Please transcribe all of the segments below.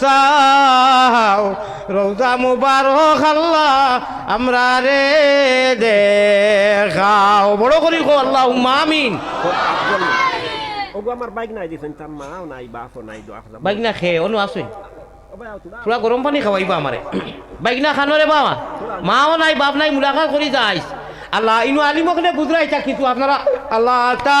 চাও। রোজা মুবারক আল্লাহ আমরা রে দেখাও। বড় করি কো আল্লাহ মামিন ওগো আমার বাইক নাই দিছেন তার মাও নাই বাপও নাই দোয়া বাইক না খেয়ে অনু আউতু পুরা গরম পানি খাওয়াইবা আমারে। বাইক না খানো রে বাবা। মাও নাই বাপ নাই মুলাকাত করি যাইস। আল্লাহ ইনু আলিমকনে বুঝরাইছা কিছু আপনারা আল্লাহ তা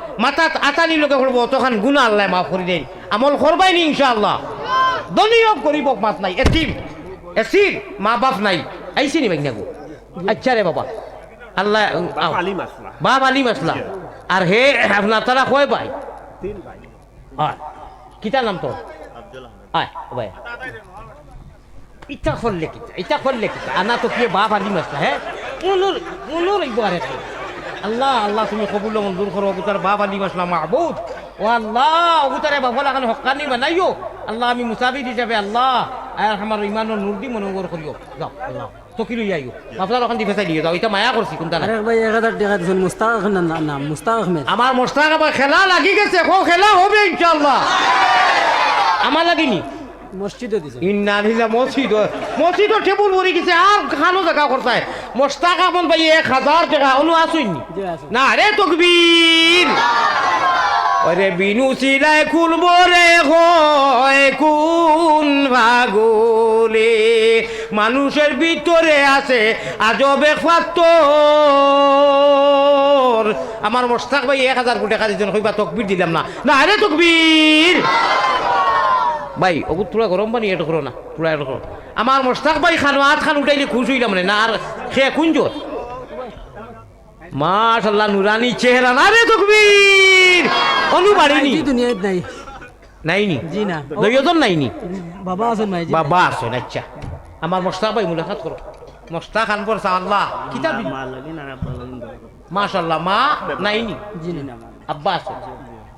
মাথাত আতানি লোকে করব অতখান গুণা আল্লাহ মাফ করে দেন আমল করবাই নি ইনশাআল্লাহ। দলীয় গরিব মাত নাই এতিম এসির মা বাপ নাই। আইসি নি বাইক নাকু আচ্ছা রে বাবা। আল্লাহ বাপ আলী মাসলা আর হে আপনার তারা কয় ভাই? হয়। কিতা নাম তোর? আয় ভাই। ইচ্ছা করলে কিতা ইচ্ছা করলে কিতা। আনা তো কি বাপ আলী মাসলা হ্যাঁ উনুর একবার এসে আল্লাহ আল্লাহ তুমি কবুল মঞ্জুর করো অবতার বাপ আলী মাসলা মাহবুদ ও আল্লাহ অবতারে বাবা লাগানো হকানি বানাইও। আল্লাহ আমি মুসাফির হিসাবে আল্লাহ আর আমার ইমানের নূর দি মনোগর করিও। যাও আল্লাহ চকি লই আইও। আপনার ওখান দি ফেসাই দিও যাও এটা মায়া করছি কোনটা আরে ভাই এক হাজার টাকা মুস্তাক নাম মুস্তাক আহমেদ আমার মোস্তাক আবার খেলা লাগি গেছে কো খেলা হবে ইনশাল্লাহ আমার লাগিনি মসজিদে দিয়েছেন ইন্না নিলা মসজিদ মসজিদ টেবুল ভরি গেছে আর খানো জায়গা করতায় মোস্তাক আমন ভাই এক হাজার টাকা অনু আসুন জি আছে না রে তকবীর। ওরে বিনু সিলাই খুলব রে হয় কোন ভাগলে। মানুষের ভিতরে আছে আজবে ফাত্তর। আমার মোস্তাক ভাই এক হাজার কোটি টাকা দিচ্ছেন তকবীর দিলাম না। না রে তকবীর। ভাই ওগুলো তোরা গরম পানি এটা করো না তোরা এটা করো আমার মোস্তাক ভাই খানো আট খান উঠাইলে খুশ হইলাম মানে না আর সে কুঞ্জর মাশাল্লাহ নুরানি চেহারা না রে তকবীর অনু বাড়িনি দুনিয়ায় নাই। নাইনি জি না। দুইজন নাইনি বাবা আছেন জি বাবা আছেন আচ্ছা আমার মোস্তাক ভাই মুলাকাত করো মোস্তাক খান পর আল্লাহ কিতাব মাশাল্লাহ মা নাইনি জি না। আব্বা আছে।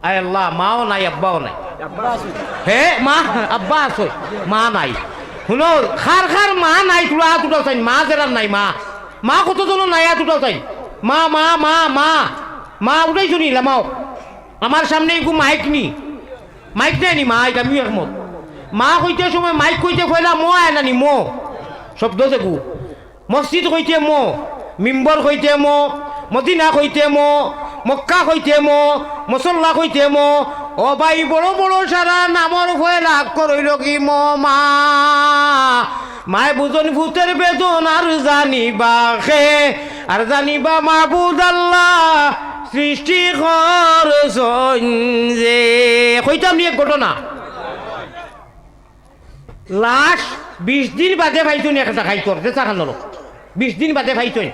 আয় আল্লাহ, মাও নাই, আব্বাও নাই। হে, মা, আব্বা আছে, মা নাই। শুনো খার খার মা নাই তোরা দুটাও চাই মা জেরার নাই, মা। মা কতজন নাই দুটাও চাই মা মা মা মা। মা উঠাই শুনি লামাও আমার সামনে একটু মাইক নি। মাইক নাই নি, মা এটা আমি একমত মা কইতে সময় মাইক কইতে কইলা, মো আয় নানি, মো। শব্দ দেখু মসজিদ কইতে মো। মিম্বর কইতে মো। মদিনা কইতে মো। মক্কা কইতে মো, মসল্লা কইতে মো, ও ভাই বড় বড় সারা নামর হয়ে লাভ করইল কি মো মা? মায় বুজন ভূতের বেদন আর জানিবা খে, আর জানিবা মাহবুদ আল্লাহ সৃষ্টি যে কইতাম নিয়ে ঘটনা। লাশ বিশ দিন বাদে ভাইতুন একটা খাইতর দেশা খানোর বিশ দিন বাদে ভাইতুন।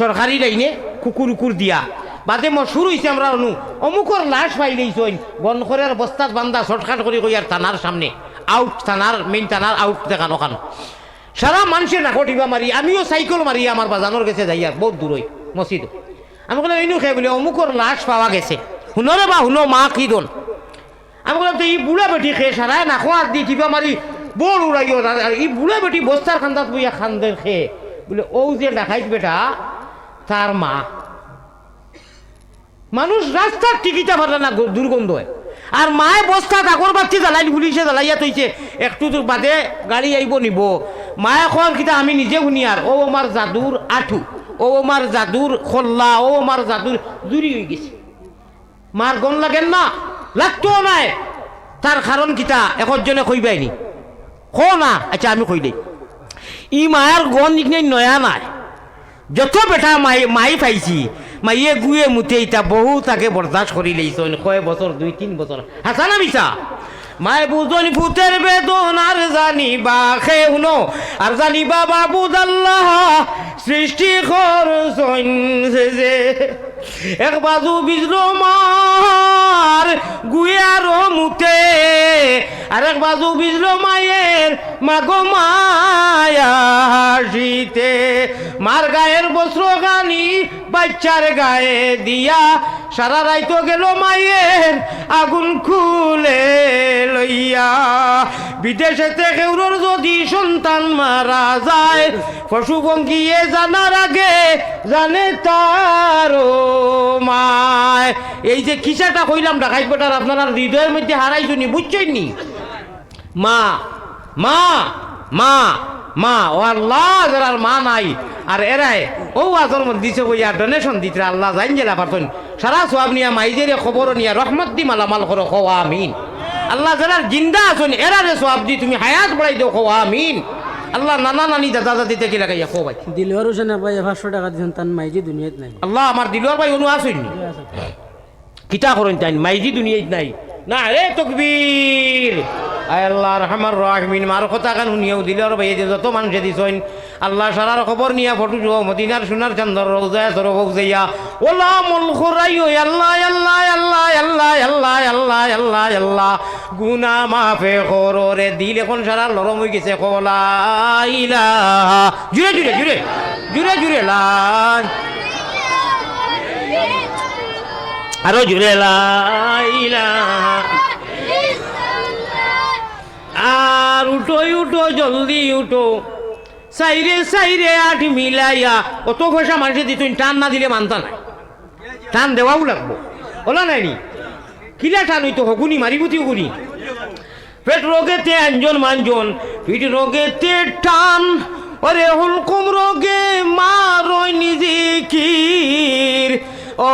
সরকারি লাইনে কুকুর উকুর দিয়া। বাদে মশুর হয়েছে আমরা অনু। অমুকর লাশ পাইলেইছইন বনখরের বস্তাত বান্ধা শর্টকাট করে কই আর থানার সামনে। আউট থানার মেইন থানার আউট দেখানো ওখানো। সারা মানুষের নাকটিবা মারি আমিও সাইকেল মারি আমার বাজানোর গেছে যাই আর বহুত দূরই মসজিদ আমি বললাম ইনু খেয়ে বলি অমুকর লাশ পাওয়া গেছে। শুনরে বা শুনো, মা কি দন? আমি বললাম তো এই বুড়া বেটি খেয়ে সারায় না খোয়া দি টিপা মারি বড় উড়াইও এই বুড়া বেটি বস্তার খান্দাত বইয়া খান্দের খেয়ে বলে ও যে দেখাইছ বেটা তার মা। মানুষ রাস্তার টিকিটা পারে না দুর্গন্ধ হয় আর মায়ে বস্তা ডাকর বাচ্চি জ্বালাই পুলিশে জ্বালাইয়া তৈছে একটু দূর বাদে গাড়ি আইব নিব। মায়ে কর কিতা আমি নিজে শুনি আর? ও আমার জাদুর আঠু, ও আমার জাদুর খোল্লা, ও আমার জাদুর জুরি হয়ে গেছে। মার গন লাগেন না লাগতো নাই। তার কারণ কিতা, একজনে কইবাইনি ক না আচ্ছা আমি কই দেই ই মায়ের গন নয়া নাই। যত বেটা মাই মাই পাইছি মাইয়ে গুয়ে মুতে ইতা বহু তাকে বরদাস্ত করি লইছন কয় বছর? দুই, তিন বছর। হাসা না মিছা? মায় বুঝনি ভূতের বেদন আর জানিবা, খে শুনো। আর জানিবা বাবুদ আল্লাহ সৃষ্টি করছন যে। এক বাজু বিজলো মার গুয়ার মুতে আর এক বাজু বিজলো মায়ে মাগো মায়া হাসিতে, মার গায়ের বস্ত্র গানি বাচ্চার গায়ে দিয়া, সারা রাইতো গেল মায়ের আগুন খুলে লইয়া। বিদেশেতে কেউরর যদি সন্তান মারা যায়, পশু পঙ্কিয়ে জানার আগে জানে তার মায়। এই যে কিসাটা কইলাম ডাকাই বেটার আপনারা হৃদয়ের মধ্যে হারাইছনি বুঝছই নি? মা মা মা মা, ও আল্লাহ যারার মা নাই। আর এরাই, ও মধ্যে দিছে বইয়া ডোনেশন দিতে আল্লাহ জাইন জেলা পারতন সারা সব নিয়া, মাইজের খবর নিয়া, রহমত দি মালামাল করো, খোয়া আমিন। আল্লাহ, যারা জিন্দা আছেন এরারে সব দি, তুমি হায়াত বাড়াই দিও, খোয়া আমিন। আল্লাহ নানা নানি দাদা দাদি থেকে লাগাইয়া কো ভাই। দিলওয়ার হোসেন ভাই পাঁচশো টাকা দিয়েছেন তার মাইজি দুনিয়াত নাই। আল্লাহ আমার দিলোয়ার ভাই অনু আসুন কিতা করেন তাই মাইজি দুনিয়াত নাই। না রে তকবীর। আয় আল্লাহ রহমান রাহমিন, মার কথা গান শুনিয়াও দিলর ভাই যে যত মানুষে দিছেন, আল্লাহ সারার খবর নিয়া ফটো জো মদিনার সোনার চন্দর রোজায় সর বউজাইয়া ওলা মল খরাই আল্লাহ আল্লাহ আল্লাহ আল্লাহ আল্লাহ আল্লাহ আল্লাহ আল্লাহ। গুনা মাফে খররে দিল এখন সারা লরম হয়ে গেছে কলা ইলাহা। জুড়ে জুড়ে জুড়ে জুড়ে জুড়ে লাই আরও জুড়ে লাইলা আর উঠো উঠো, জলদি উঠো। সাইরে সাইরে, আট মিলাইয়া। অত পয়সা মানুষে দিত টান না দিলে মানতা নাই। টান দেওয়াও লাগবো। ওলা নাইনি? কিলা টান হইতো? হগুনি মারিবতি হগুনি। পেট রোগেতে আঞ্জন মাঞ্জন পিঠ রোগেতে টান। ওরে হুলকুম রোগে মারই নিজে কির ও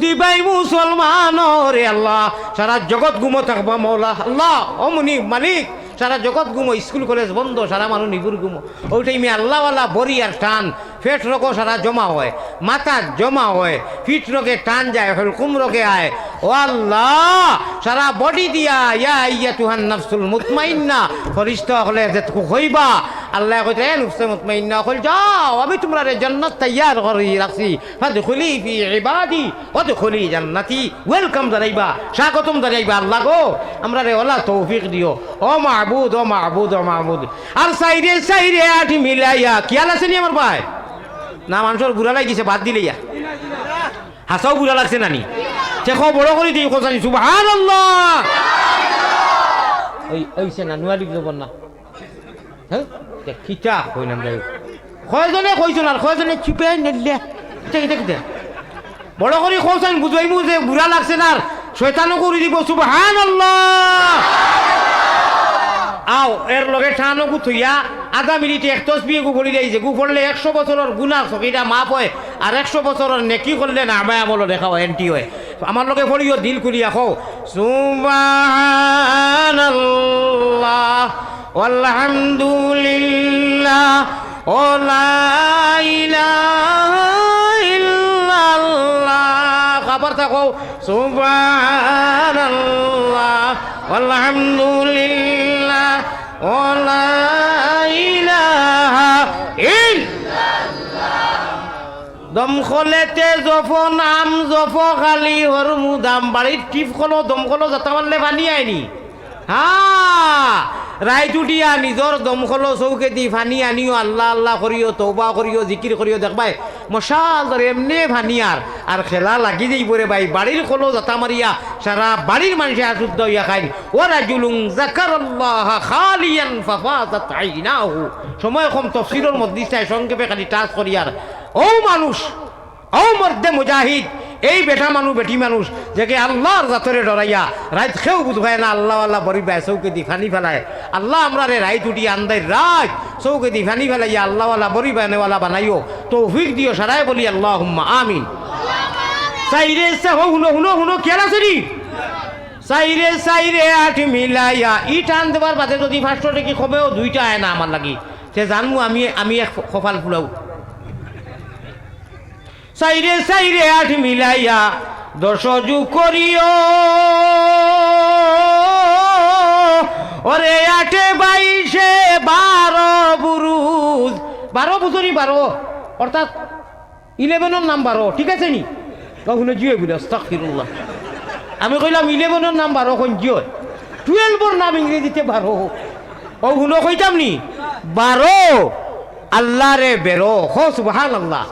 দিবাই মুসলমান রে আল্লাহ, সারা জগৎ গুমো থাকবা মৌলা, আল্লাহ, ও মুনি মালিক, সারা জগৎ গুমো স্কুল, কলেজ বন্ধ, সারা মানুষ নিগুর গুমো ওই টাইমে আল্লাহওয়ালা বরি আর টান পেট রোগ সারা জমা হয় মাথা জমা হয় পিঠ রোগে টান যায় হুলকুম রোগে আয়। ও আল্লাহ, সারা বডি দিয়া, ইয়া ইয়া তুহান নাফসুল মুতমাইন্না, ফরিস্তা হলে যে হইবা আল্লাহ কইতে নুফসে মুতমাইন্না, কইল, যাও, আমি তোমরা রে জান্নাত তৈয়ার করি রাখছি। ফাদখুলি ফি ইবাদি, ওয়াদখুলি জান্নাতি, ওয়েলকাম জানাইবা, স্বাগতম জানাইবা, আল্লাহ গো। আমরা রে ওলা তৌফিক দিও। ও মাহবুদ ও মাহবুদ ও মাহবুদ। আর সাইরে সাইরে আঠ মিলাইয়া কিয়াল আছে নি আমার ভাই? না, মানুষের বুড়া লাগিছে, বাদ দিলে ইয়া। হাসাও বুড়া লাগছে নানি চেখো বড় করে দিই কোথানি সুবহান আল্লাহ ওই, ওইছে না নুয়ালি জবন না। হ্যাঁ? খিচা কই নাম যাই কয়জনে কইছো না কয়জনে চিপে নেলে এটা এটা কিটা বড় করে কইছেন বুঝাইমু যে বুড়া লাগছে না শয়তানও করে দিব সুবহান আও এর লগে ঠানো গুথইয়া আধা মিনিটে এক তসবিয়ে গু পড়ি যাইছে গু পড়লে একশো বছরের গুণা সকিটা মাপ হয় আর একশো বছরের নেকি করলে না আমায় আমলো দেখা হয় এন্টি হয়। আমার লগে পড়িও দিল খুলিয়া খো সুবহানাল্লাহ। আলহামদুলিল্লাহ ও খাবার থাকো। সুবহানাল্লাহ আলহামদুলিল্লাহ ও দমকলেতে জফ নাম, জফ খালি হর মুদাম বাড়ির টিপ কলো দমকলো যাতা মারলে পানি আইনি। হা রাইত উঠিয়া নিজর দমকল চৌকে দি ফানি আনিও আল্লাহ আল্লাহ করিও তৌবা করিও জিকির করিও দেখবাই। মশাল ধরে এমনি ফানিয়ার আর খেলা লাগি যাই পরে ভাই বাড়ির কলো যাতা মারিয়া সারা বাড়ির মানুষে আশুদ্ধ হইয়া খাই ওরা জুলুং জাকার আল্লাহ খালিয়ান ফাফাজাত আইনাহু। সময় কম তফসিলের মধ্যে সংক্ষেপে খালি টাচ করিয়ার ও মানুষ ও মর্দে মুজাহিদ এই বেটা মানুষ বেটি মানুষ যাকে আল্লাহর জাতরে ডরাইয়া রাত খেউ বুঝবায় না, আল্লাহ আল্লাহ বরি বায় চৌকে দি ফানি ফেলায় আল্লাহ আমরা রে রাইত উঠি আন্দাই রাত চৌকে দি ফানি ফেলাইয়া আল্লাহ আল্লাহ বরি বায়নেওয়ালা বানাইও। তৌফিক দিও সারাই বলি আল্লাহ আমিন। সাইরে সে হো হুনো হুনো হুনো কেন আছে নি? সাইরে সাইরে আঠ মিলাইয়া। ই টান দেবার বাদে যদি ফার্স্ট কি কবেও দুইটা আয় না আমার লাগি। সে জানব আমি আমি এক কপাল ফুলাও। সাইরে সাইরে আঠ মিলাইয়া দশ যুগ করিও। ওরে আটে বাইশে বারো বুরুজ। বারো বুঝরি বারো, অর্থাৎ ইলেভেনের নাম বারো, ঠিক আছে নি? শুনে জিও আস্তাগফিরুল্লাহ। আমি কইলাম ইলেভেনের নাম বারো কোন জিও। টুয়েলভর নাম ইংরেজিতে বারো। ও শুনো কইতাম নি? বারো। আল্লাহ রে বেরো। হো সুবহান আল্লাহ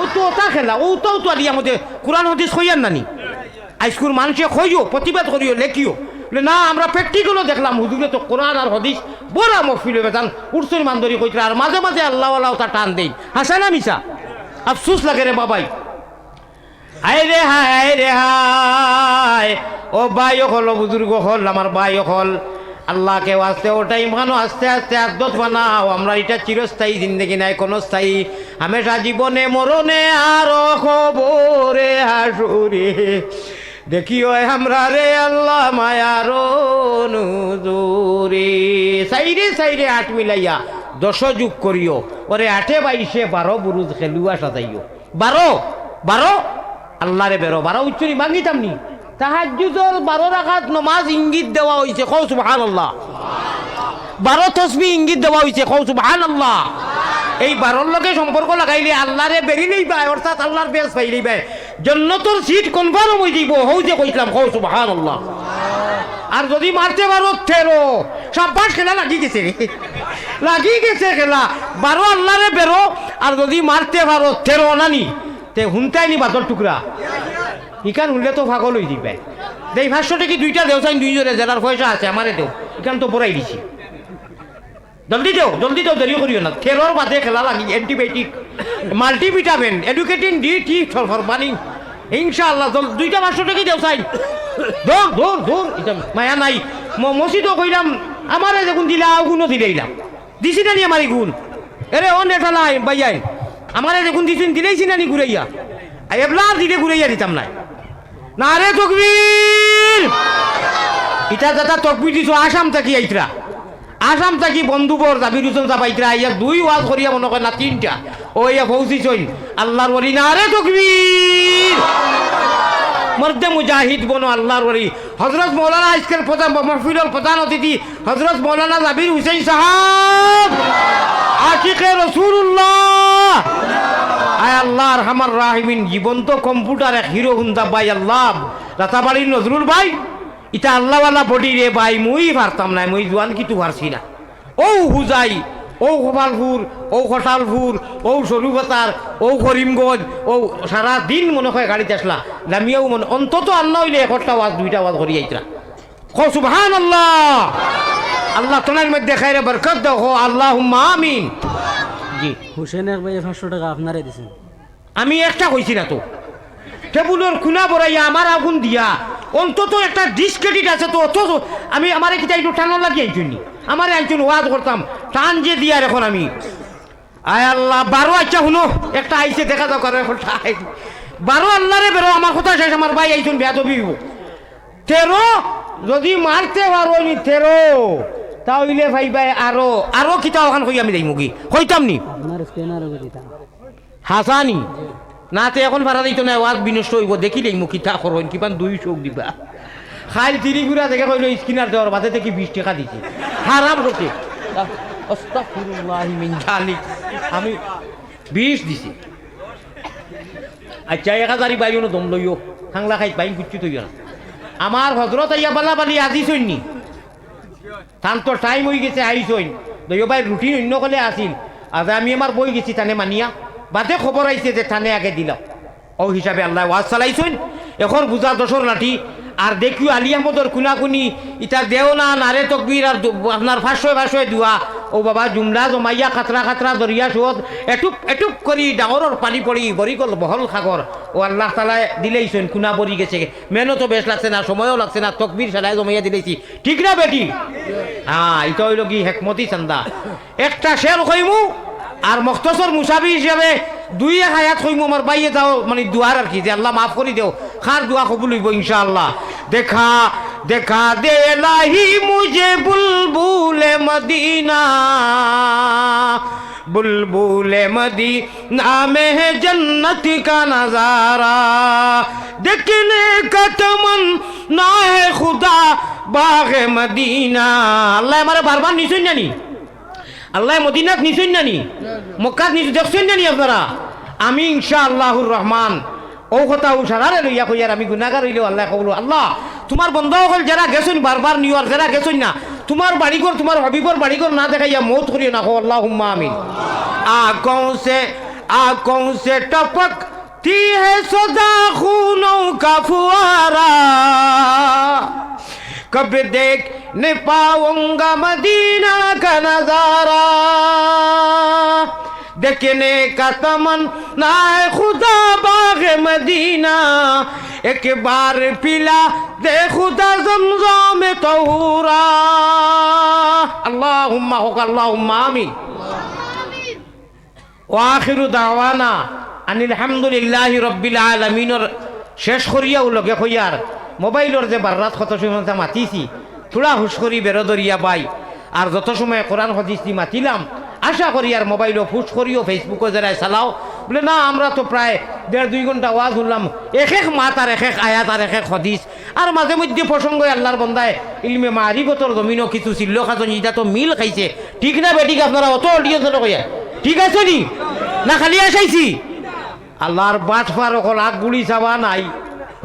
ও তো ওটা খেলা, ও তো তো আলিয়া মধ্যে কোরআন হদিস কইয়ান নানি আইসকুর মানুষে কইও, প্রতিবাদ করিও, লেখিও। না, আমরা প্র্যাকটিক্যালও দেখলাম, হুজুরে তো কোরআন আর হদিস বড় মফিল বেতান উড়সুর মান্দরি কইতে, আর মাঝে মাঝে আল্লাহ আল্লাহ তা টান দেই। হাসা না, মিশা? আফসুস লাগে রে, বাবাই। হায় রে হায় রে, হায়। ও ভাই হল, বুজুর্গ হল, আমার ভাই হল। আল্লাহকে আস্তে, ওটাই মানো, আস্তে আস্তে আদত বানাও। আমরা এটা চিরস্থায়ী জিন্দগি নাই, কোনো স্থায়ী। হামেশা জীবনে, মরণে আর খবরে হাসুরে। দেখি দেখিও আমরা রে আল্লাহ মায়ার নুজুরে। সাইরে সাইরে আট মিলাইয়া দশ যুগ করিও। ওরে আঠে বাইশে বারো বুরুজ খেলুয়া সাজাইও। বারো বারো? আল্লাহ রে বেরো। বারো উচ্চরি মাঙ্গিতাম নি? তাহাজুদর বারো রাখাত নমাজ ইঙ্গিত দেওয়া হয়েছে কৌ সুবহান আল্লাহ বারো তসবি ইঙ্গিত দেওয়া হয়েছে কৌ সুবহান আল্লাহ এই বারোর লগে সম্পর্ক লাগাইলে আল্লাহরে বেরিলেই পায় অর্থাৎ আল্লাহর বেশ পাইলেই পায় জন্নতর সিট কনফার্ম হয়ে দিব? হৌ যে কইছিলাম কৌ সুবহান আল্লাহ আর যদি মারতে পারো তেরো সাব্বাস খেলা লাগি গেছে লাগি গেছে খেলা। বারো আল্লাহরে বেরো, আর যদি মারতে পারো তেরো নানি তে হুনতাই নি বাদর টুকরা। ইখান শুনলে তো পাগল হয়ে দিবে দেই ভাষ্যটা কি দুইটা দেও, চাই দুইজনে জেলার পয়সা আছে, আমারে দেও। ইখান তো বড়াই দিছি। জলদি দেও জলদি দেও দেরি করিও না। খেরোর বাদে খেলা লাগি অ্যান্টিবায়োটিক মাল্টিভিটামিন এডুকেটিং ডি, টি ফরমানি ইনশাআল্লাহ দুইটা ভাষ্যটা কি দেও, চাই। ধর ধর এটা মায়া নাই। ম- মসজিদও কইলাম, আমারে যখন দিলা গুণও দিলেইলাম দিছি না নি আমার গুণ? এরে, অন এটা নাই বাইয়াই আমারে যখন দিছেন দিলেইছি না নি ঘুরাইয়া এবলা দিলে ঘুরাইয়া দিতাম নাই। না রে তকবীর। ইটা দাদা তকবীর দিছো, আসাম থাকি আইতরা। আসাম থাকি বন্ধুবর জাবির হুসেন চাপাইতরা ইয়া দুই ওয়াজ করিয়া মনে করে না, তিনটা। ও ইয়া ফৌসি চইন। আল্লাহর বলি না রে তকবীর। মর্দে মুজাহিদ বনো আল্লাহর বলি হজরত মৌলানা আজকের প্রধান মহফিলর প্রধান অতিথি, হজরত মৌলানা জাবির হুসেন সাহাব। আশিকে রসুল্লাহ আয় আল্লাহর হামার রাহিমিন, জীবন্ত কম্পিউটার এক হিরো হুন্দা ভাই, আল্লাহ। রাতাবাড়ির নজরুল ভাই, ইটা আল্লাহওয়ালা বডি রে ভাই, মুই পারতাম না, মুই জোয়ান কিছু পারছি না। ও হুজাই, ও গোপালপুর, ও খটালপুর ও সরুপাতার ও করিমগঞ্জ, ও সারা দিন মনে হয় গাড়িতে আসলা। নামিয়াও মনে, অন্তত আল্লাহ হইলে একটা ওয়াজ দুইটা ওয়াজ করি আইতরা। খো সুবহান আল্লাহ আল্লাহ তোমার মধ্যে খাইরে বরকত হো আল্লাহ আমিন। জি। হুসেন এক ভাই পাঁচশো টাকা আপনারে দিছেন। আমি একটা কইছি না তো। টেবুলের খুনা বড়াইয়া আমার আগুন দিয়া অন্তত একটা ডিসক্রেডিট আছে তো অথচ আমি আমার কি একটু টানো লাগিয়ে আইছুন আমার আইছুন ওয়াজ করতাম টান যে দিয়ার এখন আমি। আয় আল্লাহ বারো আচ্ছা শুনো একটা আইছে দেখা যাও করে এখন বারো আল্লাহ রে বেরো আমার কথা শেষ আমার ভাই আইছুন বেয়া তবি তেরো যদি মারতে পারো নি তেরো। তাহলে ভাই ভাই আরও আরও কিতা ওখান কই আমি যাই মুগি কইতাম নি? হাসানি না তো এখন ভাড়া দিত না ওয়াজ বিনষ্ট হইব দেখিলেই মুখী তা করবেন কিমান দুই চোখ দিবা। খাইল তিরি গুড়া দেখে কইল স্কিনার দেওয়ার বাদে থেকে বিশ টাকা দিছে। হারাম জালিক। আমি বিশ দিছি। আচ্ছা এক হাজারি বাইনো দম লইও খাংলা খাই বাইন কুচ্ছি তৈরি না আমার হজরত আইয়া বালা বালি আজি চৈনি। তান তো টাইম হয়ে গেছে আইসইন দইও ভাই রুটিন অন্য কলে আসিল আজ আমি আমার বই গেছি থানে মানিয়া। বাদে খবর আইছে যে থানে আগে দিলাম ও হিসাবে আল্লাহ ওয়াজ চালাইছেন এখন বুঝা দশর লাঠি আর দেখিও আলী আহমদর কুনাকুনি। ইটা দেও না নারে তকবির আর আপনার ফাঁসয় ফাঁসয় দুয়া ও বাবা, জুমলা জমাইয়া খাতরা খাতরা দরিয়া সুত এটুপ এটুপ করি ডাঙরের পানি পড়ি বরি গল বহল সাগর ও আল্লাহ দিলেই দিলেইছেন কুনা বরি গেছে। মেহনতো বেশ লাগছে না সময়ও লাগছে না তকবির সালাই জমাইয়া দিলেছি ঠিক না বেটি? হ্যাঁ এটা হইল কি হেকমতি চান্দা। একটা শের কইমু আর মখতসর মুসাফি হিসাবে দুই এক হায়াত কইমু আমার বাইয়ে যাও মানে দুয়ার আর কি যে আল্লাহ মাফ করে দেও খার দোয়া কবুল হইব ইনশাআল্লাহ দেখা দেখা দে লাহি মুঝে বুলবুলে মদিনা बुलबुल मदीना में है जन्नत का नजारा देखने का तमन्ना है खुदा बाग मदीना আল্লাহ আমারে বারবার নিছেন জানি আল্লাহ মদিনাত নিছেন জানি মক্কাত নিছে দেখছেন জানি আপনারা আমি ইনশা আল্লাহুর রহমান ও কথা ও সারারে লইয়া কইয়ার আমি গুনাগার হইলেও আল্লাহ কবলো আল্লাহ তোমার বন্ধ হল যারা গেছেন বারবার নিউ আর যারা গেছেন না তোমার বাড়িঘর তোমার হবিবর বাড়িঘর না দেখাইয়া মৌত করিও না আল্লাহ হুম্মা আমিন आंखों से आंखों से टपकती है सदा खूनों का फुआरा कब देख न पाऊंगा मदीना का नजारा देखने का तमन्ना है खुदा बाग मदीना एक बार पिला दे खुदा जमजम तौरा अल्लाहुम्मा होगा अल्लाहुम्मा आमीन ওয়াখিরু দাওয়ানা আনিল হামদুলিল্লাহ রব্বিল আলমিনর শেষ করিয়াও লগে কইয়ার মোবাইলর যে বার্রাত কত সময় মাতিছি থোড়া হুশ করি বেরোদরিয়া বাই। আর যত সময় কোরআন হদিসি মাতিলাম, আশা করি আর মোবাইলও ফুস করিও ফেসবুকও যারা চালাও। বলে, না, আমরা তো প্রায় দেড় দুই ঘণ্টা ওয়াজ শুনলাম এক এক মাত আর এক এক আয়াত আর এক এক হদিস আর মাঝে মধ্যে প্রসঙ্গ আল্লাহর বন্দায় ইলমে মারিবতর জমিনও কিছু চিল্ল খাজন এটা তো মিল খাইছে। ঠিক না বেটিক, আপনারা অত অডিয়েন্স কইয়া ঠিক আছে নি? না, খালি আসাইছি আল্লাহর বাট পার অকল আগ গুলি চাবা নাই।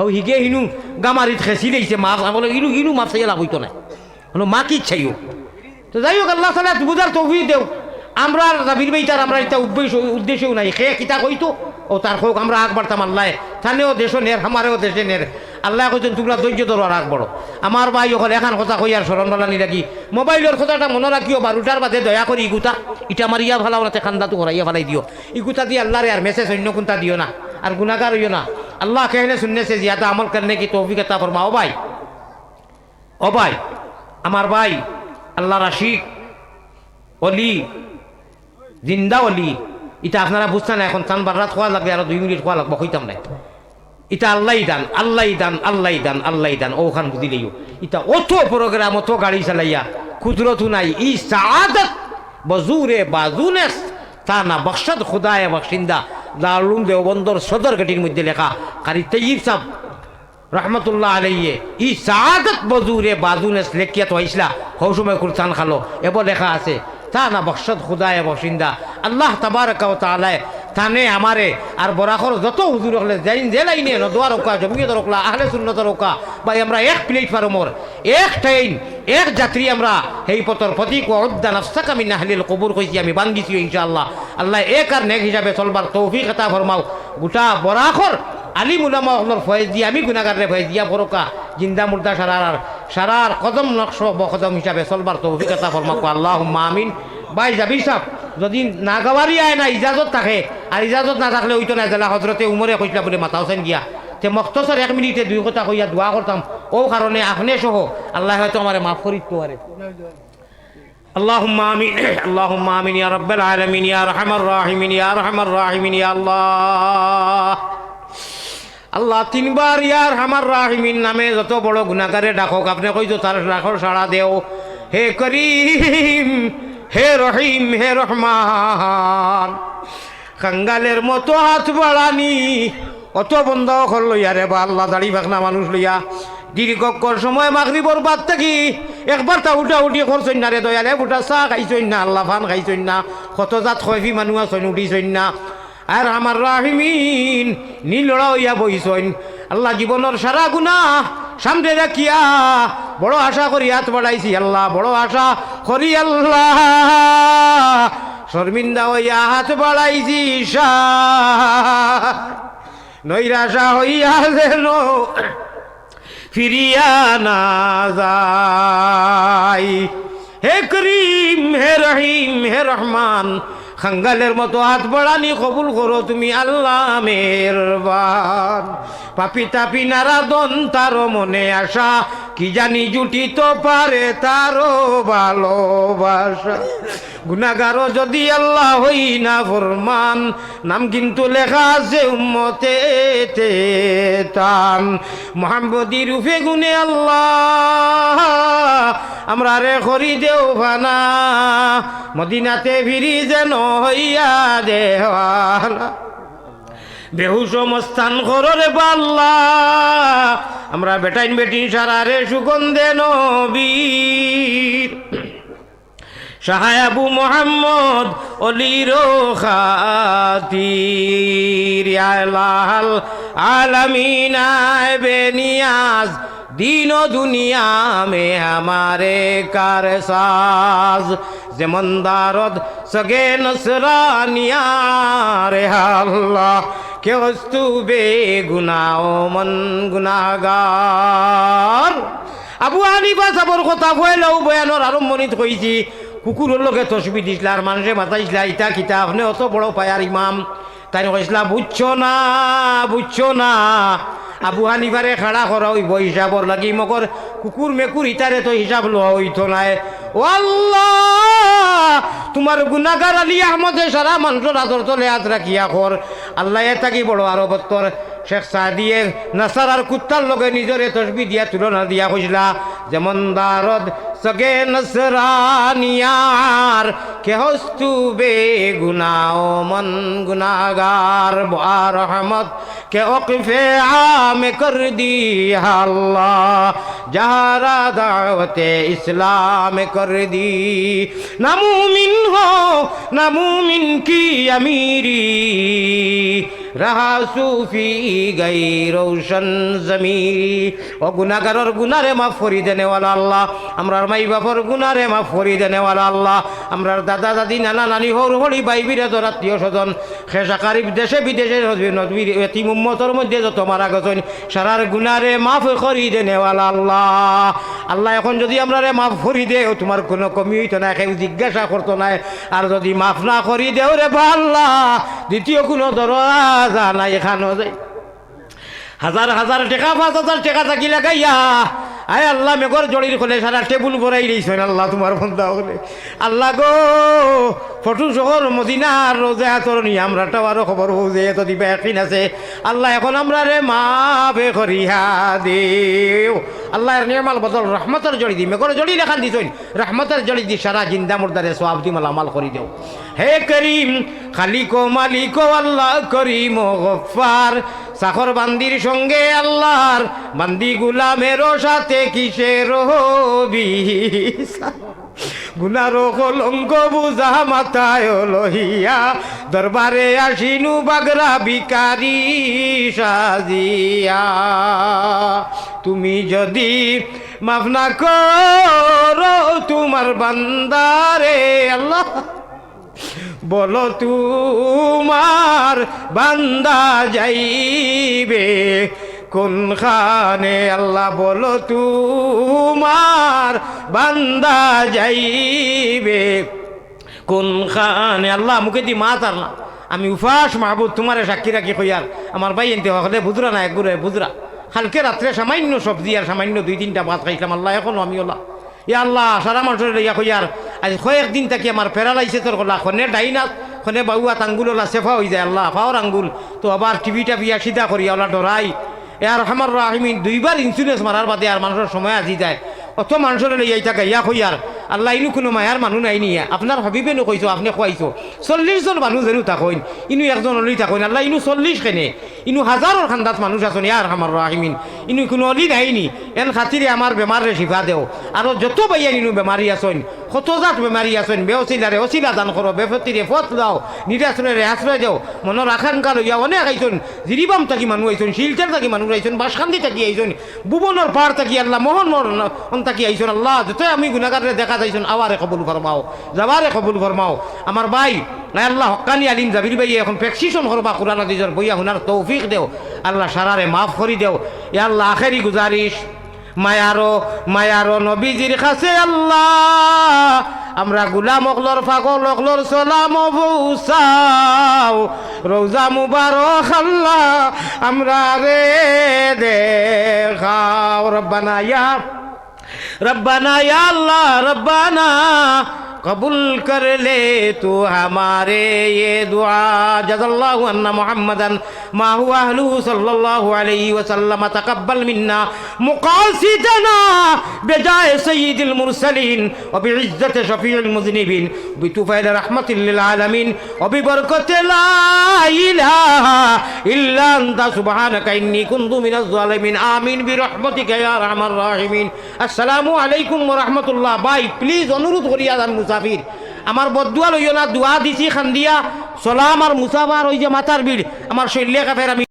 হৌ হিগে হিনু গামারিত খেসি দিয়েছে মাছ বলে ইনু ইনু মাছ চাইয়া লাভ না হলো মা কি চাইও তো যাই হোক, আল্লাহ তালা বুঝার তৌফি দেও আমরা জাবির বেইতার আমরা এটা উদ্দেশ্য উদ্দেশ্যও নাই। সে কিতা কইতো। ও তার হোক আমরা আগ বাড়তাম আল্লাহ। থানেও দেশ নের আমারেও দেশে নের আল্লাহ কইছেন তোমরা ধৈর্য ধরো আর বড়ো আমার ভাই ওখানে এখান কথা কই আর স্মরণ বালা নিরাকি মোবাইলের কথাটা মনে রাখিও বারোটার বাদে দয়া করি ইগুতা ইটা আমার ইয়া ভালো না খান্দাতো করাইয়া ভালাই দিও ইগুতা দিয়ে আল্লাহরে আর মেসেজ অন্য কোনটা দিও না? আর গুনাগার হইও না? আল্লাহ कहने सुनने से ज्यादा अमल करने की तौफीक अता फरमाओ भाई ও ভাই আমার ভাই আল্লাহর আশিক অলি জিন্দা অলি এটা আপনারা বুঝছেন না এখন চান বারাত খোয়া লাগবে আরো দুই মিনিট খোয়া লাগবে হইতাম না এটা আল্লাহ দান আল্লাহ দান আল্লাহ দান আল্লাহ দান ওখান বুঝিলেই এটা অত প্রোগ্রাম অত গাড়ি চালাইয়া কুদরতু নাই ই সাআদত বজুরে বাজুনেস তা না বখশদ খুদায় বক্সিন্দা। দারুম দেওবন্দর সদর গটির মধ্যে লেখা, কারি তৈব সাহ রহমতুল্লাহ আলাইয়ে ই সাদত বজুরে বাজুনে লেখিয়া তো আইসলা হৌ সময় কুরতান খালো। এবার লেখা আছে, তা না বখশদ খুদায় বসিন্দা আল্লাহ তাবারকা ও থানে আমারে, আর বরাখর যত হুজুর হলে, যাইন যে লাইনে ন দোয়া রোকা জমিয়ত রোকলা আহলে সুন্নত রোকা বা আমরা এক প্লেটফর্মর এক ট্রেন এক যাত্রী আমরা সেই পথর প্রতীক ও উদ্দা নফসাক আমি নাহলিল কবুর কইছি আমি বাঙ্গিছি ইনশাআল্লাহ। আল্লাহ এক আর নেক হিসাবে চলবার তৌফিক এটা ফরমাও গোটা বরাখর আলিম উলামা হলর ফয়েজ দিয়ে আমি গুণাগারে ফয়েজ দিয়া বরকা জিন্দা মুর্দা সারার সারার কদম নকশ, বকদম হিসাবে চলবার তৌফিক এটা ফরমাকো আল্লাহ আমিন। বাই যাবি সাহ যদি না গাওয়ারি আয় না ইজাজত থাকে আর ইজাজত না থাকলে ওইতো না জেলা হজরতে উমরে কইসলা বলে মাথা হোসেন গিয়া তে মক্তসর এক মিনিটে দুই কথা কইয়া দোয়া করতাম ও কারণে আপনি সহ আল্লাহ হয়তো আমার মাফ করিত পারে اللهم آمين اللهم آمين يا رب العالمين يا أرحم الراحمين يا أرحم الراحمين يا الله আল্লাহ তিনবার ইয়ার আমার রাহিমিন নামে যত বড় গুণাগারে ডাকক আপনি কইতো তার ডাকর সাড়া দেও হে করিম হে রহিম, হে রহমান কাঙ্গালের মতো হাত বাড়ানি। অত বন্ধ কর লইয়া রে বা, আল্লাহ দাড়ি বাকনা মানুষ লইয়া। দীর্ঘকর সময় মাগরিবর বাদ থাকি। একবার তা উঠা উঠি করছই না রে দয়ালে, উঠা চাহ খাইছই না, আল্লাহ ফান খাইছই না। কত জাত খয়ফি মানুষ আছেন উঠিছই না। আর আমার রাহিমিন নীলড়া হইয়া বইছইন আল্লাহ জীবনের সারা গুণা সামনে রাখিয়া বড় আশা করি হাত বাড়াইছি, আল্লাহ বড় আশা করি আল্লাহ শর্মিন্দা হইয়া হাত বাড়াইছি নৈরাশা হইয়া যেন ফিরিয়া না যায়। হে করিম, হে রহিম, হে রহমান খাঙ্গালের মতো হাত বাড়ানি কবুল করো তুমি আল্লাহ মেরবান পাপি তাপি নারা দন তারও মনে আসা কি জানি জুটি তো পারে তারও ভালোবাসা। গুনাগারও যদি আল্লাহ হই না ফরমান, নাম কিন্তু লেখা আছে উম্মতে তান। মোহাম্মদি রূপে গুনে আল্লাহ আমরা রে করি দেও ফানা মদিনাতে ফিরি যেন হইয়া দেওয়ালা বেহুশ মস্তান কররে পাল্লা আমরা বেটাইন বেটিন সারারে সুগন্ধে নবীর। সাহায়াবু মোহাম্মদ অলির খাতির। আলাল আলামিনায় বেনিয়াজ দিন দুনিয়া মে আমারে কার সাজ। যেমন দারদ সগে নসরানিয়া রে আল্লাহ, কেউ বে গুনা মন গুনাগার। আবু আনি বা সাবর কথা বয়েল বয়ানোর আরম্ভিত হয়েছি কুকুরের লোকে তসবি দিছিল, আর মানুষের মাথা ইসলা ইটা কিতা আপনি অত বড় পায়ার ইমাম। তাই কইসলা বুঝছ না বুঝছ না আবু হানিফারে খাড়া করা হইব হিসাবর লাগি, মগর কুকুর মেকুর ইটারে তো হিসাব লওয়া হইতো নাই। ও আল্লাহ, তোমার গুনাগার আলী আহমদে সারা মানুষের আদর তলে হাত রাখিয়া কর আল্লাহ এ থাকি বড় আরও বত্তর শেখ সাদিয়ে নাসার আর কুত্তার লগে নিজরে তসবি দিয়া তুলনা দিয়া কইসলা যেমন দারদ সগে নসরানিয়ার কে হস্তু বে গুনাও মন গুনাগার বার রহমত কে ওকফে আম কর দি আল্লাহ। যাহারা দাওয়াতে ইসলাম কর করে দি না মুমিন কি আমিরি? রাহা সুফি গাই রৌশন জমিরি। ও গুনাগারর গুনারে মা ফরি দেনেওয়ালা আল্লাহ। আমরার মাই বাপর গুনারে মা ফরি দেনেওয়ালা আল্লাহ। আমরার দাদা, দাদি, নানা, নানি, হর, হরি বাইবিরে দর আত্মীয়, স্বজন খেসাকারি দেশে বিদেশে এতিম মধ্যে যত মারা গেছেন, সারার গুনারে মাফ করি দে আল্লাহ। আল্লাহ, এখন যদি আমরারে মাফ করি দে তোমার কোনো কমি হইতো না, কেউ জিজ্ঞাসা করতো না। আর যদি মাফ না করি দেও রে বা আল্লাহ দ্বিতীয় কোনো দরজা নাই এখানেও যাই হাজার হাজার টাকা, পাঁচ হাজার টাকা থাকি লাগাইয়া, আয় আল্লাহ, মেঘর জড়ির খোলে সারা টেবুল ভরাই দিয়েছেন আল্লাহ, তোমার বন্ধা হলে। আল্লাহ গো ফটো শহর মদিনার রোজে হাতর নি আমরা টাওয়ারও খবর হো যে এত দিবে একদিন আছে। আল্লাহ এখন আমরা রে মা বে করিয়া দেও। আল্লাহ এর নিয়মাল বদল রহমতের জড়ি দি, মেঘর জড়ি লেখান দিছেন রহমতের জড়ি দি সারা জিন্দা মুর্দারে সব দি মালামাল করি দেও। হে করিম, খালিকো মালিকো আল্লাহ করিম গফার সাখর বান্দির সঙ্গে আল্লাহর বান্দি গুলামেরও সাথে কিসের গুনার কলঙ্ক বুঝা মাথায় লহিয়া। দরবারে আসিনু বাগরা বিকারি সাজিয়া। তুমি যদি মাফ না করো তোমার বান্দারে, আল্লাহ। বলো তোমার বান্দা যাইবে। কোনখানে আল্লাহ বলো তোমার বান্দা যাইবে? কোনখানে? আল্লাহ মুখে দি মা তার না আমি উপাস মাহবুদ তোমারে সাক্ষী রাখি কইয়ার। আমার ভাই এনতে হলে বুঝরা না একগুড়ে বুঝরা কালকে রাত্রে সামান্য সবজি আর সামান্য দুই তিনটা ভাত খাইছিলাম, আল্লাহ এখনও আমি ওলা। ইয়া আল্লাহ, সারা মানুষের ইয়া কইয়ার, আজ কয়েকদিন থাকি আমার প্যারালাইসে তোর কলা খনে ডাইনাত খনে বাউয়াত আঙ্গুল ওলা সেফা হয়ে যায় আল্লাহ ফাওয়ার আঙ্গুল। তো আবার টিভিটা বিয়া সিধা করি ওলা ডরাই। এর হামার রাহিমিন, দুইবার ইন্স্যুরেন্স মারার বাদে আর মানুষের সময় আজি যায়। অত মানুষের লইয়াই থাকে, ইয়া কইয়ার আল্লাহ ইনু কোনো মায়ার মানুষ নাই নিয়া আপনার ভাবিবে নো কইছো আপনি খুৱাইছো। চল্লিশ জন মানুষ যেন থাকইন, ইনু একজন অলি থাকইন। আল্লাহ ইনু চল্লিশ কেনে? ইনু হাজারের খান্দাত মানুষ আছেন ইয়ার হামার রাহিমিন ইনু কোনো অলি নাইনি এন খাতিরে আমার বেমারে শিফা দেও। আর যত বাইয়া ইনু বেমারি আছেন কতজাত বেমারি আছেন বেওসিলারে অসিলা দান করো বেফতিরে ফত দাও নিরাশ্রয়ে আশ্রয় দেও। মনের আকাঙ্ক্ষা লইয়া অনেক আইছেন জিরিবাম থাকি মানুষ আইছেন শিলচার থাকি মানুষ আইছেন বাসখান্দি থাকি আইছেন ভুবনের পাহাড় থাকি আল্লাহ, মোহন অন থাকি আইছেন আল্লাহ, যত আমি গুণাগারে দেখা যাইছেন আবারে কবুল ফরমাও যাবারে কবুল ফরমাও আমার ভাই নাই আল্লাহ, হকানি আলিম জাবির ভাই এখন প্রেসক্রিপশন করবা কোরআন হাদিসের বইয়া হুনার তৌফিক দেও। আল্লাহ সারারে মাফ করি দেও। এ আল্লাহ আখেরি গুজারিশ মায়ারো মায়ারো নবীজির কাছে আল্লাহ। আমরা গুলাম অকলর ফাগল অকলর সোলাম বৌসাও রোজা মুবার আল্লাহ, আমরা রে দেখাও। রব্বানা ইয়া রব্বানা ইয়া আল্লাহ, রব্বানা قبول کر لے تو ہمارے یہ دعا جز اللہ عنا محمدا ما هو اہلو صلی اللہ علیہ وسلم تقبل منا مقاصدنا بجائے سید المرسلین وبعزت شفیع المذنبین بتفیل رحمت للعالمین وببرکت لا الہ الا انت سبحانک انی کنت من الظالمین آمین برحمتک یا رحم الراحمین السلام علیکم ورحمت اللہ بھائی پلیز অনুরোধ করি আদান মুসা মুসাফির আমার বদুয়া লইও না, দোয়া দিছি, খান্দিয়া। সলাম আর মুসাফার ওই যে মাথার বিড়। আমার শৈল্যা কাফের আমি